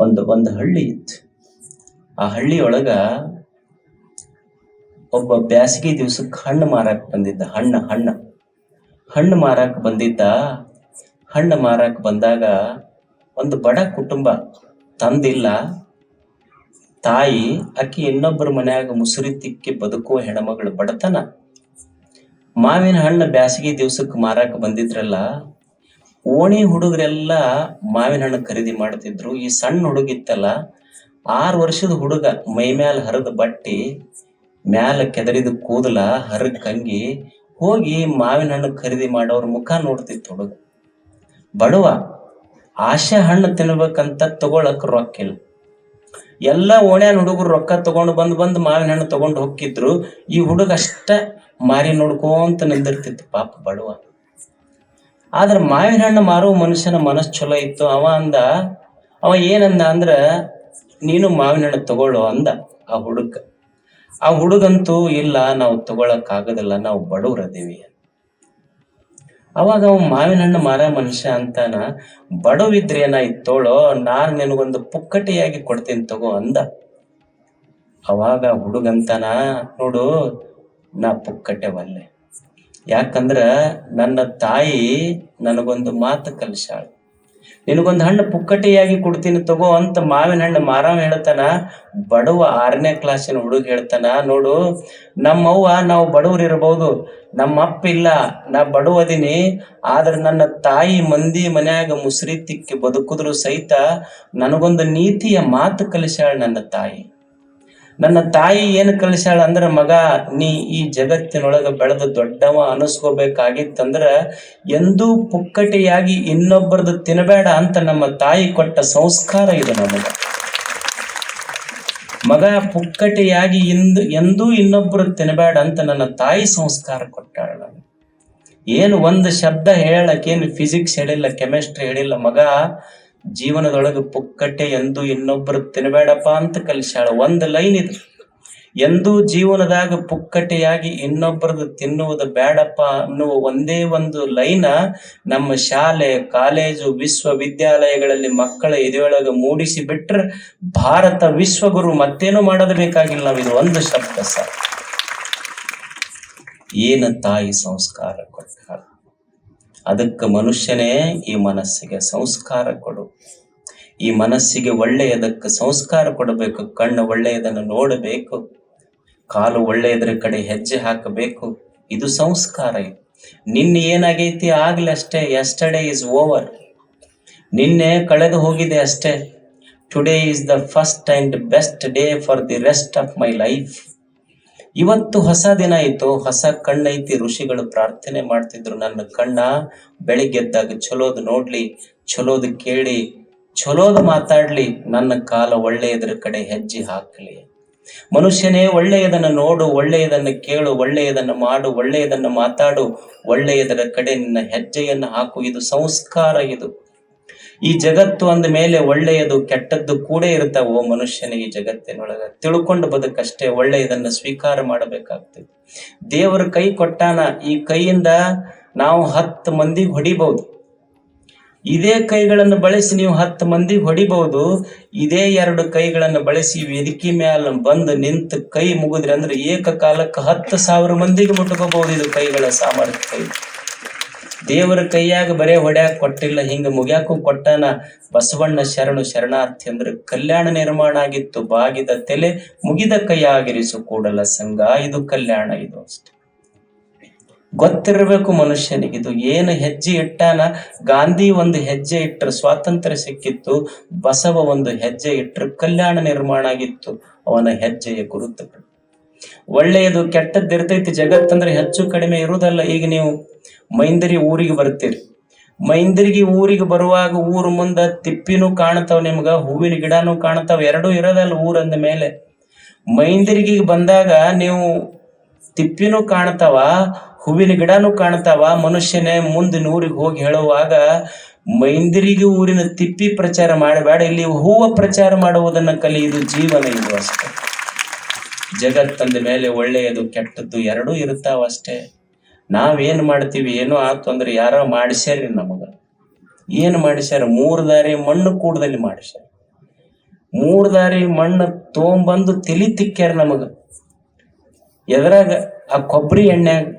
ಒಂದು ಒಂದು ಹಳ್ಳಿ ಇತ್ತು. ಆ ಹಳ್ಳಿಯೊಳಗ ಒಬ್ಬ ಬ್ಯಾಸಗಿ ದಿವ್ಸಕ್ಕೆ ಹಣ್ಣು ಮಾರಕ್ ಬಂದಿದ್ದ, ಹಣ್ಣ ಹಣ್ಣ. ಹಣ್ಣು ಮಾರಕ್ ಬಂದಿದ್ದ, ಹಣ್ಣು ಮಾರಕ್ ಬಂದಾಗ ಒಂದು ಬಡ ಕುಟುಂಬ ತಂದಿಲ್ಲ. ತಾಯಿ, ಅಕ್ಕಿ ಇನ್ನೊಬ್ಬರ ಮನ್ಯಾಗ ಮುಸುರಿ ತಿಕ್ಕಿ ಬದುಕುವ ಹೆಣ್ಮಗಳು ಬಡತನ. ಮಾವಿನ ಹಣ್ಣು ಬ್ಯಾಸಗಿ ದಿವ್ಸಕ್ಕೆ ಮಾರಾಕ ಬಂದಿದ್ರಲ್ಲ ಓಣಿ ಹುಡುಗರೆಲ್ಲ ಮಾವಿನ ಹಣ್ಣು ಖರೀದಿ ಮಾಡ್ತಿದ್ರು. ಈ ಸಣ್ಣ ಹುಡುಗಿತ್ತಲ್ಲ, ಆರು ವರ್ಷದ ಹುಡುಗ ಮೈ ಮ್ಯಾಲ ಹರಿದ ಬಟ್ಟಿ, ಮ್ಯಾಲ ಕೆದರಿದ ಕೂದಲ ಹರ ಕಂಗಿ ಹೋಗಿ ಮಾವಿನ ಹಣ್ಣು ಖರೀದಿ ಮಾಡೋರ್ ಮುಖ ನೋಡ್ತಿತ್ತು ಹುಡುಗ. ಬಡವ, ಆಶೆ ಹಣ್ಣು ತಿನ್ಬೇಕಂತ ತಗೊಳಕ್ ರೊಕ್ಕಿಲ್ಲ ಎಲ್ಲ ಓಣ್ಯಾನ ಹುಡುಗರು ರೊಕ್ಕ ತಗೊಂಡು ಬಂದ್ ಬಂದ್ ಮಾವಿನ ಹಣ್ಣು ತಗೊಂಡು ಹೋಗಿದ್ರು ಈ ಹುಡುಗ ಅಷ್ಟ ಮಾರಿ ನೋಡ್ಕೊಂತ ನಿಂದಿರ್ತಿತ್ತು ಪಾಪ ಬಡವ. ಆದ್ರ ಮಾವಿನ ಹಣ್ಣು ಮಾರುವ ಮನುಷ್ಯನ ಮನಸ್ಸು ಚಲೋ ಇತ್ತು. ಅವ ಅಂದ, ಅವ ಏನಂದ ಅಂದ್ರ, ನೀನು ಮಾವಿನ ಹಣ್ಣು ತಗೊಳ್ಳೋ ಅಂದ ಆ ಹುಡುಗ. ಆ ಹುಡುಗಂತೂ ಇಲ್ಲ, ನಾವು ತಗೊಳಕ್ ಆಗೋದಿಲ್ಲ ನಾವು ಬಡವ್ರದೇವಿ ಅವಾಗ ಅವ ಮಾವಿನ ಹಣ್ಣು ಮಾರ ಮನುಷ್ಯ ಅಂತಾನ, ಬಡವಿದ್ರೆ ಏನಾಯ್ತೋಳೋ ನಾನು ನಾನ್ ನಿನಗೊಂದು ಪುಕ್ಕಟಿಯಾಗಿ ಕೊಡ್ತೀನಿ ತಗೋ ಅಂದ. ಅವಾಗ ಹುಡುಗಂತಾನ, ನೋಡು, ನಾ ಪುಕ್ಕಟೆ ಒಲ್ಲೆ. ಯಾಕಂದ್ರ ನನ್ನ ತಾಯಿ ನನಗೊಂದು ಮಾತು ಕಲಿಸಾಳ ನಿನಗೊಂದು ಹಣ್ಣು ಪುಕ್ಕಟೆಯಾಗಿ ಕೊಡ್ತೀನಿ ತಗೋ ಅಂತ ಮಾವಿನ ಹಣ್ಣು ಮಾರವ ಹೇಳ್ತಾನ, ಬಡವ ಆರನೇ ಕ್ಲಾಸಿನ ಹುಡುಗ ಹೇಳ್ತಾನ, ನೋಡು, ನಮ್ಮವ್ವ ನಾವು ಬಡವ್ರು ಇರಬಹುದು ನಮ್ಮ ಅಪ್ಪ ಇಲ್ಲ ನಾ ಬಡವದಿನಿ, ಆದ್ರೆ ನನ್ನ ತಾಯಿ ಮಂದಿ ಮನ್ಯಾಗ ಮುಸ್ರಿ ತಿಕ್ಕಿ ಬದುಕಿದ್ರು ಸಹಿತ ನನಗೊಂದು ನೀತಿಯ ಮಾತು ಕಲಿಸಾಳ ನನ್ನ ತಾಯಿ. ನನ್ನ ತಾಯಿ ಏನು ಕಲಿಸ್ಯಾಳ ಅಂದ್ರ, ಮಗ, ನೀ ಈ ಜಗತ್ತಿನೊಳಗ ಬೆಳೆದು ದೊಡ್ಡವ ಅನಿಸ್ಕೋಬೇಕಾಗಿತ್ತಂದ್ರ, ಎಂದೂ ಪುಕ್ಕಟೆಯಾಗಿ ಇನ್ನೊಬ್ಬರದು ತಿನ್ನಬೇಡ ಅಂತ ನಮ್ಮ ತಾಯಿ ಕೊಟ್ಟ ಸಂಸ್ಕಾರ ಇದು ನಮಗ. ಮಗ, ಪುಕ್ಕಟೆಯಾಗಿ ಇಂದು, ಎಂದೂ ಇನ್ನೊಬ್ಬರು ತಿನ್ನಬೇಡ ಅಂತ ನನ್ನ ತಾಯಿ ಸಂಸ್ಕಾರ ಕೊಟ್ಟಾಳ ಏನು ಒಂದು ಶಬ್ದ ಹೇಳಕ್ಕೇನು ಫಿಸಿಕ್ಸ್ ಹೇಳಿಲ್ಲ ಕೆಮಿಸ್ಟ್ರಿ ಹೇಳಿಲ್ಲ, ಮಗ ಜೀವನದೊಳಗೆ ಪುಕ್ಕಟ್ಟೆ ಎಂದು ಇನ್ನೊಬ್ಬರು ತಿನ್ನಬೇಡಪ್ಪ ಅಂತ ಕಲಿಸ್ಯಾಳ. ಒಂದು ಲೈನ್ ಇದು. ಎಂದೂ ಜೀವನದಾಗ ಪುಕ್ಕಟೆಯಾಗಿ ಇನ್ನೊಬ್ಬರದು ತಿನ್ನುವುದು ಬೇಡಪ್ಪ ಅನ್ನುವ ಒಂದೇ ಒಂದು ಲೈನ ನಮ್ಮ ಶಾಲೆ, ಕಾಲೇಜು, ವಿಶ್ವವಿದ್ಯಾಲಯಗಳಲ್ಲಿ ಮಕ್ಕಳ ಎದೆಯೊಳಗೆ ಮೂಡಿಸಿ ಬಿಟ್ರೆ ಭಾರತ ವಿಶ್ವಗುರು ಮತ್ತೇನು ಮಾಡೋದು ಬೇಕಾಗಿಲ್ಲ ನಾವಿದು ಒಂದು ಶಬ್ದ ಸರ್. ಏನ ತಾಯಿ ಸಂಸ್ಕಾರ ಕೊಟ್ಟಾಳ ಅದಕ್ಕೆ ಮನುಷ್ಯನೇ ಈ ಮನಸ್ಸಿಗೆ ಸಂಸ್ಕಾರ ಕೊಡು. ಈ ಮನಸ್ಸಿಗೆ ಒಳ್ಳೆಯದಕ್ಕೆ ಸಂಸ್ಕಾರ ಕೊಡಬೇಕು, ಕಣ್ಣು ಒಳ್ಳೆಯದನ್ನು ನೋಡಬೇಕು, ಕಾಲು ಒಳ್ಳೆಯದರ ಕಡೆ ಹೆಜ್ಜೆ ಹಾಕಬೇಕು. ಇದು ಸಂಸ್ಕಾರ ನಿನ್ನೆ ಏನಾಗೈತಿ ಆಗ್ಲಿ ಅಷ್ಟೇ ಎಸ್ಟರ್ಡೇ ಇಸ್ ಓವರ್ ನಿನ್ನೆ ಕಳೆದು ಹೋಗಿದೆ ಅಷ್ಟೇ. Today is the first and best day for the rest of my life ಇವತ್ತು ಹೊಸ ದಿನ ಆಯ್ತು ಹೊಸ ಕಣ್ಣೈತಿ ಋಷಿಗಳು ಪ್ರಾರ್ಥನೆ ಮಾಡ್ತಿದ್ರು, ನನ್ನ ಕಣ್ಣ ಬೆಳಿಗ್ಗೆದ್ದಾಗ ಚಲೋದ್ ನೋಡ್ಲಿ ಚಲೋದ್ ಕೇಳಿ ಚಲೋದ್ ಮಾತಾಡ್ಲಿ, ನನ್ನ ಕಾಲ ಒಳ್ಳೆಯದರ ಕಡೆ ಹೆಜ್ಜೆ ಹಾಕಲಿ. ಮನುಷ್ಯನೇ, ಒಳ್ಳೆಯದನ್ನ ನೋಡು, ಒಳ್ಳೆಯದನ್ನ ಕೇಳು, ಒಳ್ಳೆಯದನ್ನ ಮಾಡು, ಒಳ್ಳೆಯದನ್ನ ಮಾತಾಡು, ಒಳ್ಳೆಯದರ ಕಡೆ ನಿನ್ನ ಹೆಜ್ಜೆಯನ್ನು ಹಾಕು. ಇದು ಸಂಸ್ಕಾರ ಇದು. ಈ ಜಗತ್ತು ಅಂದ ಮೇಲೆ ಒಳ್ಳೆಯದು, ಕೆಟ್ಟದ್ದು ಕೂಡ ಇರ್ತಾವ ಮನುಷ್ಯನ ಈ ಜಗತ್ತಿನೊಳಗ. ತಿಳ್ಕೊಂಡು ಬದುಕಷ್ಟೇ ಒಳ್ಳೆಯದನ್ನ ಸ್ವೀಕಾರ ಮಾಡಬೇಕಾಗ್ತದೆ. ದೇವರ ಕೈ ಕೊಟ್ಟಾನ, ಈ ಕೈಯಿಂದ ನಾವು ಹತ್ತು ಮಂದಿ ಹೊಡಿಬಹುದು ಇದೇ ಕೈಗಳನ್ನು ಬಳಸಿ ನೀವು ಹತ್ತು ಮಂದಿ ಹೊಡಿಬಹುದು ಇದೇ ಎರಡು ಕೈಗಳನ್ನು ಬಳಸಿ ವೇದಿಕೆ ಮ್ಯಾಲ ಬಂದು ನಿಂತು ಕೈ ಮುಗಿದ್ರೆ ಅಂದ್ರೆ ಏಕಕಾಲಕ್ಕೆ ಹತ್ತು ಸಾವಿರ ಮಂದಿಗೆ ಮುಟ್ಕೋಬಹುದು ಇದು ಕೈಗಳ ಸಾಮರ್ಥ್ಯ. ದೇವರ ಕೈಯಾಗ ಬರೇ ಹೊಡ್ಯಾಕ ಕೊಟ್ಟಿಲ್ಲ, ಹಿಂಗ ಮುಗ್ಯಾಕು ಕೊಟ್ಟನ ಬಸವಣ್ಣ ಶರಣು ಶರಣಾರ್ಥಿ ಅಂದ್ರೆ ಕಲ್ಯಾಣ ನಿರ್ಮಾಣ ಆಗಿತ್ತು, ಬಾಗಿದ ತೆಲೆ ಮುಗಿದ ಕೈಯಾಗಿರಿಸು ಕೂಡಲ ಸಂಘ ಇದು ಕಲ್ಯಾಣ, ಇದು ಅಷ್ಟೆ. ಗೊತ್ತಿರಬೇಕು ಮನುಷ್ಯನಿಗೆ, ಇದು ಏನು ಹೆಜ್ಜೆ ಇಟ್ಟಾನ? ಗಾಂಧಿ ಒಂದು ಹೆಜ್ಜೆ ಇಟ್ಟರೆ ಸ್ವಾತಂತ್ರ್ಯ ಸಿಕ್ಕಿತ್ತು, ಬಸವ ಒಂದು ಹೆಜ್ಜೆ ಇಟ್ಟರೆ ಕಲ್ಯಾಣ ನಿರ್ಮಾಣ ಆಗಿತ್ತು, ಅವನ ಹೆಜ್ಜೆಯ ಗುರುತುಗಳು ಒಳ್ಳೆಯದು, ಕೆಟ್ಟದ್ದು ಇರ್ತೈತಿ. ಜಗತ್ತಂದ್ರೆ ಹೆಚ್ಚು ಕಡಿಮೆ ಇರುವುದಲ್ಲ, ಈಗ ನೀವು ಮೈಂದರಿ ಊರಿಗೆ ಬರ್ತೀರಿ. ಮೈಂದರಿಗೆ ಊರಿಗೆ ಬರುವಾಗ ಊರು ಮುಂದ ತಿಪ್ಪಿನೂ ಕಾಣ್ತಾವ ನಿಮ್ಗ, ಹೂವಿನ ಗಿಡನೂ ಕಾಣ್ತಾವ, ಎರಡೂ ಇರೋದಲ್ಲ ಊರಂದ ಮೇಲೆ. ಮೈಂದರಿಗೆ ಬಂದಾಗ ನೀವು ತಿಪ್ಪಿನೂ ಕಾಣ್ತಾವ, ಹೂವಿನ ಗಿಡನೂ ಕಾಣ್ತಾವ, ಮನುಷ್ಯನೇ ಮುಂದಿನ ಊರಿಗೆ ಹೋಗಿ ಹೇಳುವಾಗ ಮೈಂದಿರಿಗೆ ಊರಿನ ತಿಪ್ಪಿ ಪ್ರಚಾರ ಮಾಡಬೇಡ, ಇಲ್ಲಿ ಹೂವ ಪ್ರಚಾರ ಮಾಡುವುದನ್ನ ಕಲಿ ಇದು ಜೀವನ ಇದು ಅಷ್ಟೇ. ಜಗತ್ತಂದ ಮೇಲೆ ಒಳ್ಳೆಯದು, ಕೆಟ್ಟದ್ದು ಎರಡೂ ಇರ್ತಾವ ಅಷ್ಟೇ. ನಾವೇನ್ ಮಾಡ್ತೀವಿ, ಏನೋ ಆತು ಅಂದ್ರೆ ಯಾರೋ ಮಾಡಿಸ್ಯಾರಿ ನಮಗ. ಏನು ಮಾಡಿಸ್ಯಾರ? ಮೂರು ದಾರಿ ಮಣ್ಣು ಕೂಡದಲ್ಲಿ ಮಾಡಿಸ್ಯಾರ. ಮೂರು ದಾರಿ ಮಣ್ಣು ತೊಗೊಂಬಂದು ತಿಳಿ ತಿಕ್ಕ್ಯಾರ ನಮಗ. ಎದ್ರಾಗ ಆ ಕೊಬ್ಬರಿ ಎಣ್ಣೆಗ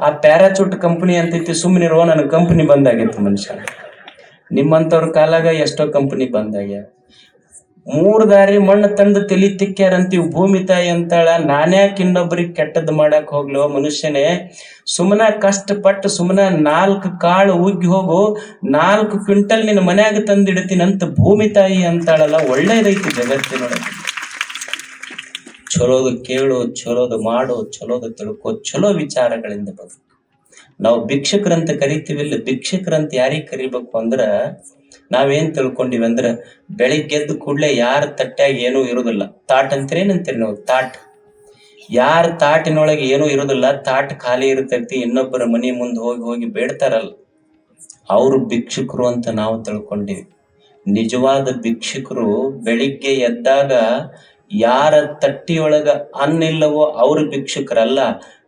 ಆ ಪ್ಯಾರಾಚೂಟ್ ಕಂಪನಿ ಅಂತೈತಿ ಸುಮ್ಮನಿರುವ ನನ್ನ ಕಂಪನಿ ಬಂದಾಗಿತ್ತು ಮನುಷ್ಯ. ನಿಮ್ಮಂಥವ್ರ ಕಾಲಾಗ ಎಷ್ಟೋ ಕಂಪನಿ ಬಂದಾಗ್ಯ ಮೂರ್ ದಾರಿ ಮಣ್ಣು ತಂದು ತಲಿ ತಿಕ್ಕ್ಯಾರಂತೀವಿ ಭೂಮಿ ತಾಯಿ ಅಂತಾಳ. ನಾನ್ಯಾಕೆ ಇನ್ನೊಬ್ರಿಗೆ ಕೆಟ್ಟದ್ ಮಾಡಕ್ ಹೋಗ್ಲೋ ಮನುಷ್ಯನೇ. ಸುಮ್ಮನ ಕಷ್ಟಪಟ್ಟು ಸುಮ್ಮನ ನಾಲ್ಕು ಕಾಳು ಉಗ್ಗಿ ಹೋಗು, ನಾಲ್ಕು ಕ್ವಿಂಟಲ್ ನಿನ್ನ ಮನ್ಯಾಗ ತಂದಿಡ್ತೀನಂತ ಭೂಮಿ ತಾಯಿ ಅಂತಾಳಲ್ಲ ಒಳ್ಳೇದೈತಿ ಜಗತ್ತಿನೊಳಗೆ. ಚಲೋದು ಕೇಳು, ಚಲೋದು ಮಾಡು, ಚಲೋದು ತಿಳ್ಕೊ, ಚಲೋ ವಿಚಾರಗಳಿಂದ ಬದುಕು. ನಾವು ಭಿಕ್ಷಕರಂತ ಕರಿತೀವಿಲ್ಲ ಭಿಕ್ಷಕರಂತ ಯಾರಿಗೆ ಕರಿಬೇಕು ಅಂದ್ರ ನಾವೇನ್ ತಿಳ್ಕೊಂಡಿವಿ ಅಂದ್ರ ಬೆಳಿಗ್ಗೆ ಎದ್ದ ಕೂಡ್ಲೆ ಯಾರ ತಟ್ಟ್ಯಾಗ ಏನೂ ಇರುದಿಲ್ಲ. ತಾಟ್ ಅಂತೀರಿ ಏನಂತೀರಿ ನಾವು? ತಾಟ್. ಯಾರ ತಾಟಿನೊಳಗೆ ಏನೂ ಇರುದಿಲ್ಲ. ತಾಟ್ ಖಾಲಿ ಇರ್ತೈತಿ. ಇನ್ನೊಬ್ಬರ ಮನಿ ಮುಂದೆ ಹೋಗಿ ಹೋಗಿ ಬೇಡ್ತಾರಲ್ಲ. ಅವರು ಭಿಕ್ಷುಕರು ಅಂತ ನಾವು ತಿಳ್ಕೊಂಡಿವಿ. ನಿಜವಾದ ಭಿಕ್ಷುಕರು ಬೆಳಿಗ್ಗೆ ಎದ್ದಾಗ ಯಾರ ತಟ್ಟಿಯೊಳಗ ಅನ್ನಿಲ್ಲವೋ ಅವರು ಭಿಕ್ಷುಕರಲ್ಲ.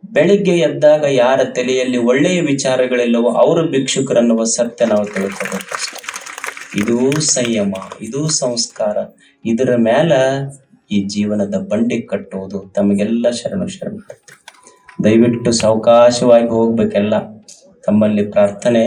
ಬೆಳಿಗ್ಗೆ ಎದ್ದಾಗ ಯಾರ ತಲೆಯಲ್ಲಿ ಒಳ್ಳೆಯ ವಿಚಾರಗಳಿಲ್ಲವೋ ಅವರು ಭಿಕ್ಷುಕರನ್ನುವ ಸತ್ಯ ನಾವು ತಿಳ್ಕೋಬೇಕು ಇದು ಸಂಯಮ, ಇದು ಸಂಸ್ಕಾರ. ಇದರ ಮ್ಯಾಲ ಈ ಜೀವನದ ಬಂಡಿ ಕಟ್ಟುವುದು ತಮಗೆಲ್ಲ ಶರಣು ಶರಣ. ದಯವಿಟ್ಟು ಸಾವಕಾಶವಾಗಿ ಹೋಗ್ಬೇಕೆಲ್ಲ. ತಮ್ಮಲ್ಲಿ ಪ್ರಾರ್ಥನೆ